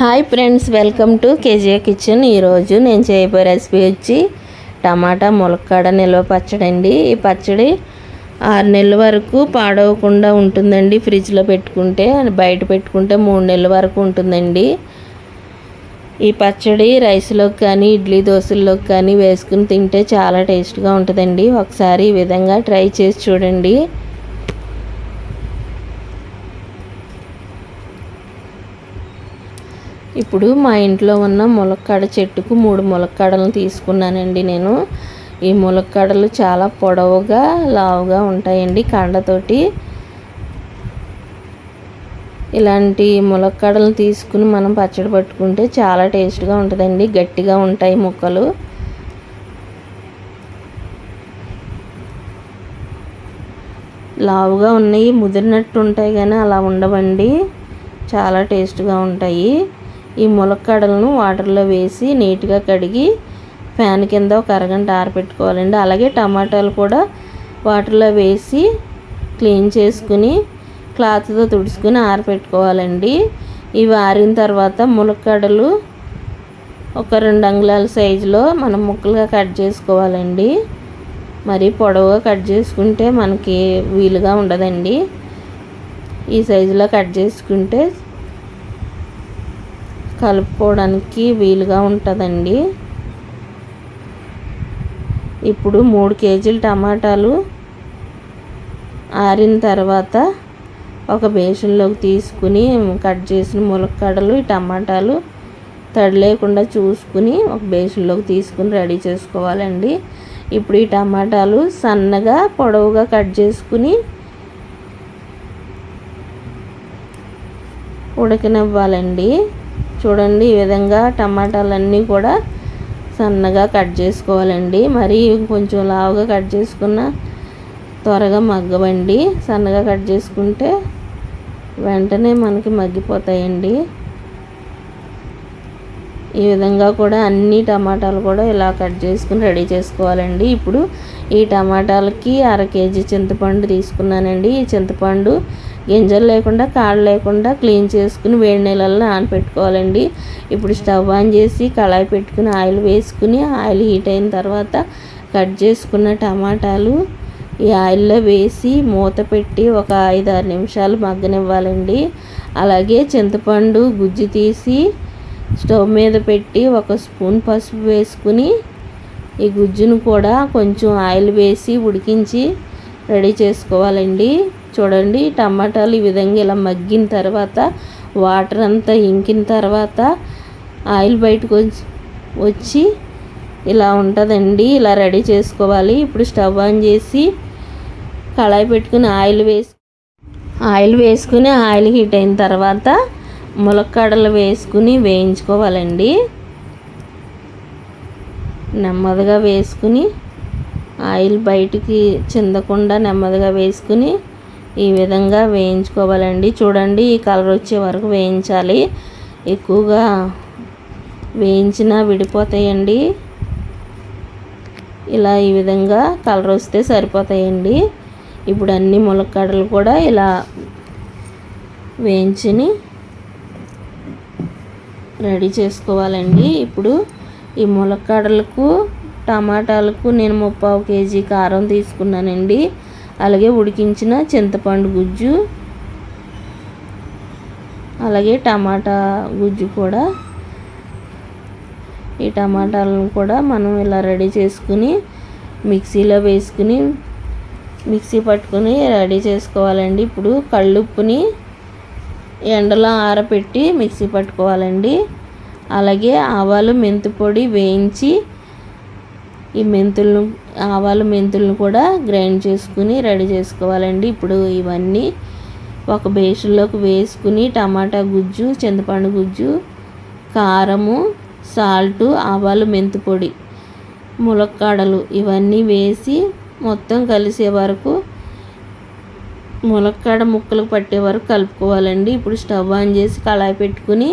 Hi friends welcome to KGA kitchen. ఈరోజు నేను చేయబోయే రెసిపీ వచ్చి టమాటా ములక్కాడ నిల్వ పచ్చడి అండి. ఈ పచ్చడి ఆరు నెలల వరకు పాడవకుండా ఉంటుందండి. ఫ్రిడ్జ్లో పెట్టుకుంటే బయట పెట్టుకుంటే మూడు నెలల వరకు ఉంటుందండి. ఈ పచ్చడి రైస్లోకి కానీ ఇడ్లీ దోశల్లోకి కానీ వేసుకుని తింటే చాలా టేస్ట్గా ఉంటుందండి. ఒకసారి ఈ విధంగా ట్రై చేసి చూడండి. ఇప్పుడు మా ఇంట్లో ఉన్న ములక్కాడ చెట్టుకు మూడు ములక్కాడలను తీసుకున్నానండి నేను. ఈ ములక్కాడలు చాలా పొడవుగా లావుగా ఉంటాయండి కండతోటి. ఇలాంటి ములక్కాడలను తీసుకుని మనం పచ్చడి పట్టుకుంటే చాలా టేస్ట్గా ఉంటుందండి గట్టిగా ఉంటాయి ముక్కలు. లావుగా ఉన్నాయి ముదిరినట్టు ఉంటాయి కానీ అలా ఉండవండి. చాలా టేస్ట్గా ఉంటాయి. ఈ ములక్కాడలను వాటర్లో వేసి నీట్గా కడిగి ఫ్యాన్ కింద ఒక అరగంట ఆరబెట్టుకోవాలండి అలాగే టమాటాలు కూడా వాటర్లో వేసి క్లీన్ చేసుకుని క్లాత్తో తుడుచుకుని ఆరబెట్టుకోవాలండి ఇవి ఆరిన తర్వాత ములక్కాడలు ఒక రెండు అంగుళాల సైజులో మనం ముక్కలుగా కట్ చేసుకోవాలండి. మరి పొడవుగా కట్ చేసుకుంటే మనకి వీలుగా ఉండదండి. ఈ సైజులో కట్ చేసుకుంటే కలుపుకోవడానికి వీలుగా ఉంటుందండి. ఇప్పుడు మూడు కేజీలు టమాటాలు ఆరిన తర్వాత ఒక బేషన్లోకి తీసుకుని కట్ చేసిన ములక్కాడలు ఈ టమాటాలు తడి లేకుండా చూసుకుని ఒక బేషన్లోకి తీసుకుని రెడీ చేసుకోవాలండి. ఇప్పుడు ఈ టమాటాలు సన్నగా పొడవుగా కట్ చేసుకుని ఉడకనివ్వాలండి. చూడండి ఈ విధంగా టమాటాలన్నీ కూడా సన్నగా కట్ చేసుకోవాలండి. మరి కొంచెం లావుగా కట్ చేసుకున్న త్వరగా మగ్గవండి. సన్నగా కట్ చేసుకుంటే వెంటనే మనకి మగ్గిపోతాయండి. ఈ విధంగా కూడా అన్ని టమాటాలు కూడా ఇలా కట్ చేసుకుని రెడీ చేసుకోవాలండి. ఇప్పుడు ఈ టమాటాలకి అర కేజీ చింతపండు తీసుకున్నానండి. ఈ చింతపండు గింజలు లేకుండా కాళ్ళు లేకుండా క్లీన్ చేసుకుని వేడి నీళ్ళల్లో నానపెట్టుకోవాలండి. ఇప్పుడు స్టవ్ ఆన్ చేసి కళాయి పెట్టుకుని ఆయిల్ వేసుకుని ఆయిల్ హీట్ అయిన తర్వాత కట్ చేసుకున్న టమాటాలు ఈ ఆయిల్లో వేసి మూత పెట్టి ఒక ఐదు ఆరు నిమిషాలు మగ్గనివ్వాలండి. అలాగే చింతపండు గుజ్జు తీసి స్టవ్ మీద పెట్టి ఒక స్పూన్ పసుపు వేసుకుని ఈ గుజ్జును కూడా కొంచెం ఆయిల్ వేసి ఉడికించి రెడీ చేసుకోవాలండి. చూడండి. టమాటాలు ఈ విధంగా ఇలా మగ్గిన తర్వాత వాటర్ అంతా ఇంకిన తర్వాత ఆయిల్ బయటకు వచ్చి వచ్చి ఇలా ఉంటుందండి. ఇలా రెడీ చేసుకోవాలి. ఇప్పుడు స్టవ్ ఆన్ చేసి కళాయి పెట్టుకుని ఆయిల్ వేసి ఆయిల్ వేసుకుని ఆయిల్ హీట్ అయిన తర్వాత ములక్కాడలు వేసుకుని వేయించుకోవాలండి. నెమ్మదిగా వేసుకుని ఆయిల్ బయటికి చిందకుండా నెమ్మదిగా వేసుకుని ఈ విధంగా వేయించుకోవాలండి. చూడండి ఈ కలర్ వచ్చే వరకు వేయించాలి. ఎక్కువగా వేయించినా విడిపోతాయండి. ఇలా ఈ విధంగా కలర్ వస్తే సరిపోతాయండి. ఇప్పుడు అన్ని ములక్కాడలు కూడా ఇలా వేయించుని రెడీ చేసుకోవాలండి. ఇప్పుడు ఈ ములక్కాడలకు టమాటాలకు నేను ముప్పావు కేజీ కారం తీసుకున్నానండి. అలాగే ఉడికించిన చింతపండు గుజ్జు అలాగే టమాటా గుజ్జు కూడా. ఈ టమాటాలను కూడా మనం ఇలా రెడీ చేసుకుని మిక్సీలో వేసుకుని మిక్సీ పట్టుకుని రెడీ చేసుకోవాలండి. ఇప్పుడు కళ్ళుప్పుని ఎండలో ఆరపెట్టి మిక్సీ పట్టుకోవాలండి. అలాగే ఆవాలు మెంతి పొడి వేయించి ఈ మెంతులను ఆవాలు మెంతులను కూడా గ్రైండ్ చేసుకుని రెడీ చేసుకోవాలండి. ఇప్పుడు ఇవన్నీ ఒక బేషన్లోకి వేసుకుని టమాటా గుజ్జు చింతపండు గుజ్జు కారము సాల్టు ఆవాలు మెంతి పొడి ములక్కాడలు ఇవన్నీ వేసి మొత్తం కలిసే వరకు ములక్కాడ ముక్కలు పట్టే వరకు కలుపుకోవాలండి. ఇప్పుడు స్టవ్ ఆన్ చేసి కళాయి పెట్టుకుని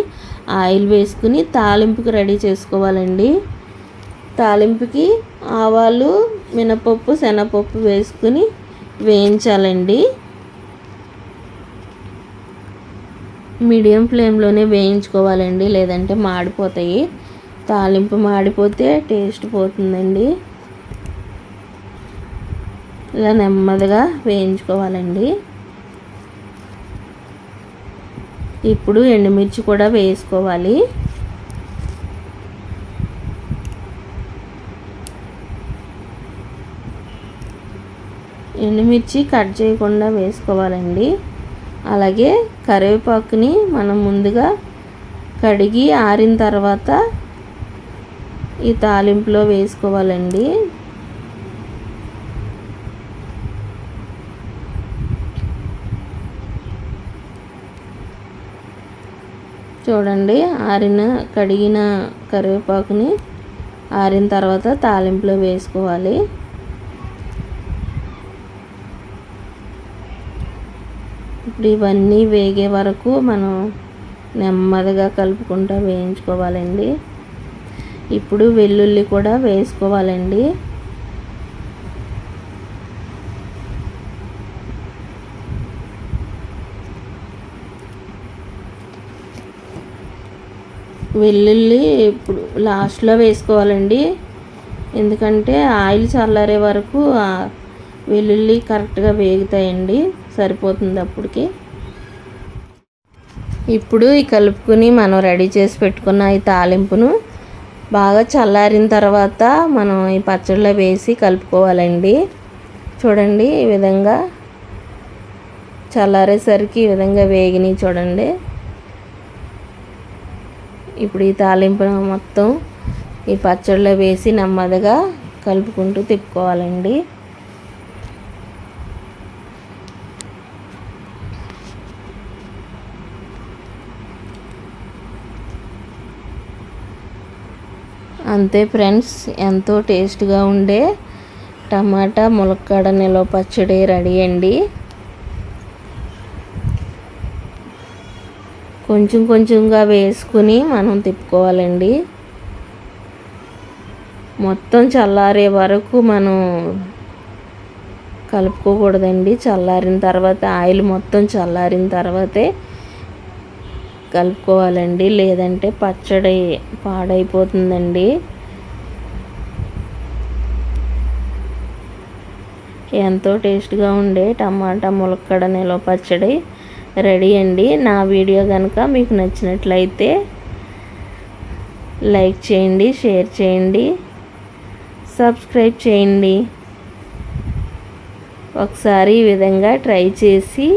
ఆయిల్ వేసుకుని తాలింపుకి రెడీ చేసుకోవాలండి. తాలింపుకి ఆవాలు మినపప్పు శనగపప్పు వేసుకుని వేయించాలండి. మీడియం ఫ్లేమ్లోనే వేయించుకోవాలండి లేదంటే మాడిపోతాయి. తాలింపు మాడిపోతే టేస్ట్ పోతుందండి. ఇలా నెమ్మదిగా వేయించుకోవాలండి. ఇప్పుడు ఎండుమిర్చి కూడా వేసుకోవాలి. ఎండుమిర్చి కట్ చేయకుండా వేసుకోవాలండి. అలాగే కరివేపాకుని మనం ముందుగా కడిగి ఆరిన తర్వాత ఈ తాలింపులో వేసుకోవాలండి. చూడండి ఆరిన కడిగిన కరివేపాకుని ఆరిన తర్వాత తాలింపులో వేసుకోవాలి. ఇప్పుడు ఇవన్నీ వేగే వరకు మనం నెమ్మదిగా కలుపుకుంటూ వేయించుకోవాలండి. ఇప్పుడు వెల్లుల్లి కూడా వేసుకోవాలండి. వెల్లుల్లి ఇప్పుడు లాస్ట్లో వేసుకోవాలండి. ఎందుకంటే ఆయిల్ చల్లారే వరకు వెల్లుల్లి కరెక్ట్గా వేగుతాయండి. సరిపోతుంది అప్పటికి. ఇప్పుడు ఈ కలుపుకుని మనం రెడీ చేసి పెట్టుకున్న ఈ తాలింపును బాగా చల్లారిన తర్వాత మనం ఈ పచ్చడిలో వేసి కలుపుకోవాలండి. చూడండి ఈ విధంగా చల్లారేసరికి ఈ విధంగా వేగిని చూడండి. ఇప్పుడు ఈ తాలింపును మొత్తం ఈ పచ్చడిలో వేసి నెమ్మదిగా కలుపుకుంటూ తిప్పుకోవాలండి. అంతే ఫ్రెండ్స్ ఎంతో టేస్ట్గా ఉండే టమాటా ములక్కాడ నిలవ పచ్చడి రెడీ అండి. కొంచెం కొంచెంగా వేసుకుని మనం తిప్పుకోవాలండి. మొత్తం చల్లారే వరకు మనం కలుపుకోకూడదండి. చల్లారిన తర్వాత ఆయిల్ మొత్తం చల్లారిన తర్వాతే కలుపుకోవాలండి. లేదంటే పచ్చడి పాడైపోతుందండి. ఎంతో టేస్ట్గా ఉండే టమాటా ములక్కడ నిలవ పచ్చడి రెడీ అండి. నా వీడియో కనుక మీకు నచ్చినట్లయితే లైక్ చేయండి షేర్ చేయండి సబ్స్క్రైబ్ చేయండి. ఒకసారి ఈ విధంగా ట్రై చేసి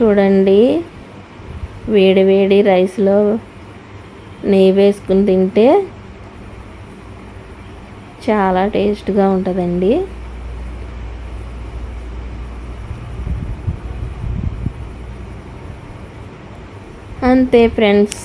చూడండి. వేడి వేడి రైస్లో నెయ్యి వేసుకుని తింటే చాలా టేస్ట్గా ఉంటుందండి. అంతే ఫ్రెండ్స్.